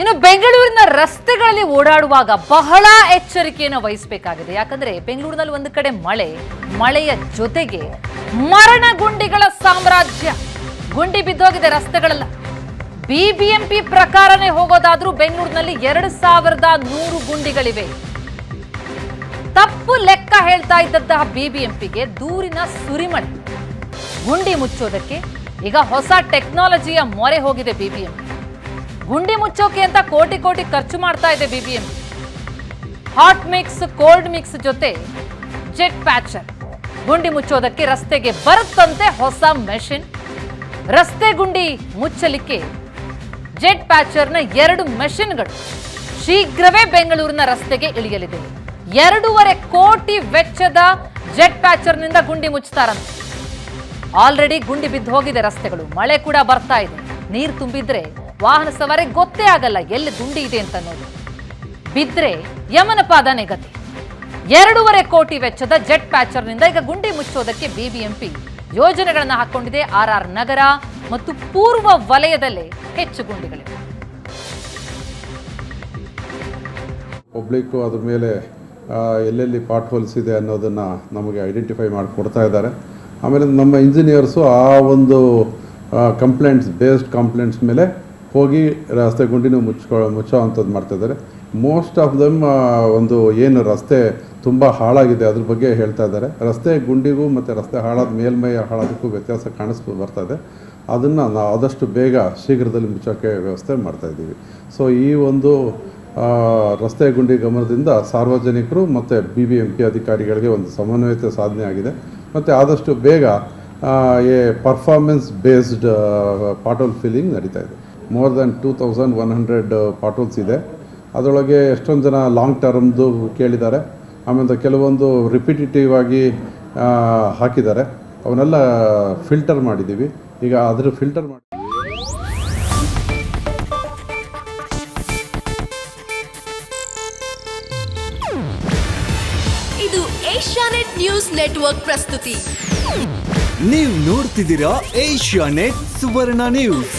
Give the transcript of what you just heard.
ಇನ್ನು ಬೆಂಗಳೂರಿನ ರಸ್ತೆಗಳಲ್ಲಿ ಓಡಾಡುವಾಗ ಬಹಳ ಎಚ್ಚರಿಕೆಯನ್ನು ವಹಿಸಬೇಕಾಗಿದೆ. ಯಾಕಂದ್ರೆ ಬೆಂಗಳೂರಿನಲ್ಲಿ ಒಂದು ಕಡೆ ಮಳೆ, ಮಳೆಯ ಜೊತೆಗೆ ಮರಣ ಗುಂಡಿಗಳ ಸಾಮ್ರಾಜ್ಯ. ಗುಂಡಿ ಬಿದ್ದೋಗಿದೆ ರಸ್ತೆಗಳೆಲ್ಲ. ಬಿಬಿಎಂಪಿ ಪ್ರಕಾರನೇ ಹೋಗೋದಾದ್ರೂ ಬೆಂಗಳೂರಿನಲ್ಲಿ ಎರಡು ಸಾವಿರದ ನೂರು ಗುಂಡಿಗಳಿವೆ. ತಪ್ಪು ಲೆಕ್ಕ ಹೇಳ್ತಾ ಇದ್ದಂತಹ ಬಿಬಿಎಂಪಿಗೆ ದೂರಿನ ಸುರಿಮಳೆ. ಗುಂಡಿ ಮುಚ್ಚೋದಕ್ಕೆ ಈಗ ಹೊಸ ಟೆಕ್ನಾಲಜಿಯ ಮೊರೆ ಹೋಗಿದೆ ಬಿಬಿಎಂಪಿ ಗುಂಡಿ ಮುಚ್ಚೋಕೆ ಅಂತ ಕೋಟಿ ಕೋಟಿ ಖರ್ಚು ಮಾಡ್ತಾ ಇದೆ BBM hot mix cold mix ಜೊತೆ ಜೆಟ್ ಪ್ಯಾಚರ್ ಗುಂಡಿ ಮುಚ್ಚೋದಕ್ಕೆ ರಸ್ತೆಗೆ ಬರುತ್ತಂತೆ ಹೊಸ ಮೆಷಿನ್ ರಸ್ತೆ ಗುಂಡಿ ಮುಚ್ಚಲಿಕ್ಕೆ ಜೆಟ್ ಪ್ಯಾಚರ್ನ ಎರಡು ಮೆಷಿನ್ಗಳು ಶೀಘ್ರವೇ ಬೆಂಗಳೂರಿನ ರಸ್ತೆಗೆ ಇಳಿಯಲಿದೆ. ಎರಡೂವರೆ ಕೋಟಿ ವೆಚ್ಚದ ಜೆಟ್ ಪ್ಯಾಚರ್ನಿಂದ ಗುಂಡಿ ಮುಚ್ಚುತ್ತಾರಂತೆ ಆಲ್ರೆಡಿ ಗುಂಡಿ ಬಿದ್ದು ಹೋಗಿದೆ ರಸ್ತೆಗಳು. ಮಳೆ ಕೂಡ ಬರ್ತಾ ಇದೆ. ನೀರು ತುಂಬಿದ್ರೆ ವಾಹನ ಸವಾರಿಗೆ ಗೊತ್ತೇ ಆಗಲ್ಲ, ಎಲ್ಲಿ ಗುಂಡಿ ಇದೆ ಅಂತ ಅನ್ನೋದು. ಬಿದ್ರೆ ಯಮನ ಗತಿ. ಎರಡೂವರೆ ಕೋಟಿ ವೆಚ್ಚದ ಜೆಟ್ ಪ್ಯಾಚರ್ನಿಂದ ಈಗ ಗುಂಡಿ ಮುಚ್ಚೋದಕ್ಕೆ ಬಿಬಿಎಂಪಿ ಯೋಜನೆಗಳನ್ನು ಹಾಕೊಂಡಿದೆ. ಆರ್ ಆರ್ ನಗರ ಮತ್ತು ಪೂರ್ವ ವಲಯದಲ್ಲೇ ಹೆಚ್ಚು ಗುಂಡಿಗಳಿವೆ. ಪಬ್ಲಿಕ್ಕು ಅದ್ರ ಮೇಲೆ ಎಲ್ಲೆಲ್ಲಿ ಪಾಟ್ ಹೋಲ್ಸ್ ಇದೆ ಅನ್ನೋದನ್ನು ನಮಗೆ ಐಡೆಂಟಿಫೈ ಮಾಡಿ ಕೊಡ್ತಾ ಇದ್ದಾರೆ. ಆಮೇಲೆ ನಮ್ಮ ಇಂಜಿನಿಯರ್ಸು ಆ ಒಂದು ಕಂಪ್ಲೇಂಟ್ಸ್, ಬೇಸ್ಡ್ ಕಂಪ್ಲೇಂಟ್ಸ್ ಮೇಲೆ ಹೋಗಿ ರಸ್ತೆ ಗುಂಡಿನೂ ಮುಚ್ಕೊ, ಮುಚ್ಚೋ ಅಂಥದ್ದು ಮಾಡ್ತಾ ಇದ್ದಾರೆ. ಮೋಸ್ಟ್ ಆಫ್ ದಮ್ ಒಂದು ಏನು ರಸ್ತೆ ತುಂಬ ಹಾಳಾಗಿದೆ ಅದ್ರ ಬಗ್ಗೆ ಹೇಳ್ತಾ ಇದ್ದಾರೆ. ರಸ್ತೆ ಗುಂಡಿಗೂ ಮತ್ತು ರಸ್ತೆ ಹಾಳಾದ ಮೇಲ್ಮೈ ಹಾಳೋದಕ್ಕೂ ವ್ಯತ್ಯಾಸ ಕಾಣಿಸ್ಬೋದು ಬರ್ತಾ ಇದೆ. ಅದನ್ನು ನಾವು ಆದಷ್ಟು ಬೇಗ ಶೀಘ್ರದಲ್ಲಿ ಮುಚ್ಚೋಕ್ಕೆ ವ್ಯವಸ್ಥೆ ಮಾಡ್ತಾ ಇದ್ದೀವಿ. ಸೊ ಈ ಒಂದು ರಸ್ತೆ ಗುಂಡಿ ಗಮನದಿಂದ ಸಾರ್ವಜನಿಕರು ಮತ್ತು ಬಿ ಬಿ ಎಂ ಪಿ ಅಧಿಕಾರಿಗಳಿಗೆ ಒಂದು ಸಮನ್ವಯತೆ ಸಾಧನೆ ಆಗಿದೆ. ಮತ್ತು ಆದಷ್ಟು ಬೇಗ a performance based pothole filling ನಡೀತಾ ಇದೆ. More than two thousand one hundred potholes ಇದೆ. ಅದರೊಳಗೆ ಎಷ್ಟೊಂದು ಜನ ಲಾಂಗ್ ಟರ್ಮ್ದು ಕೇಳಿದ್ದಾರೆ. ಆಮೇಲೆ ಕೆಲವೊಂದು ರಿಪಿಟೇಟಿವ್ ಆಗಿ ಹಾಕಿದ್ದಾರೆ. ಅವನ್ನೆಲ್ಲ ಫಿಲ್ಟರ್ ಮಾಡಿದ್ದೀವಿ. ಈಗ ಅದ್ರ ಫಿಲ್ಟರ್ ಮಾಡಿ ಇದು ಏಷ್ಯಾನೆಟ್ ನ್ಯೂಸ್ ನೆಟ್ವರ್ಕ್ ಪ್ರಸ್ತುತಿ. ನೀವು ನೋಡ್ತಿದ್ದೀರಾ ಏಷ್ಯಾ ನೆಟ್ ಸುವರ್ಣ ನ್ಯೂಸ್.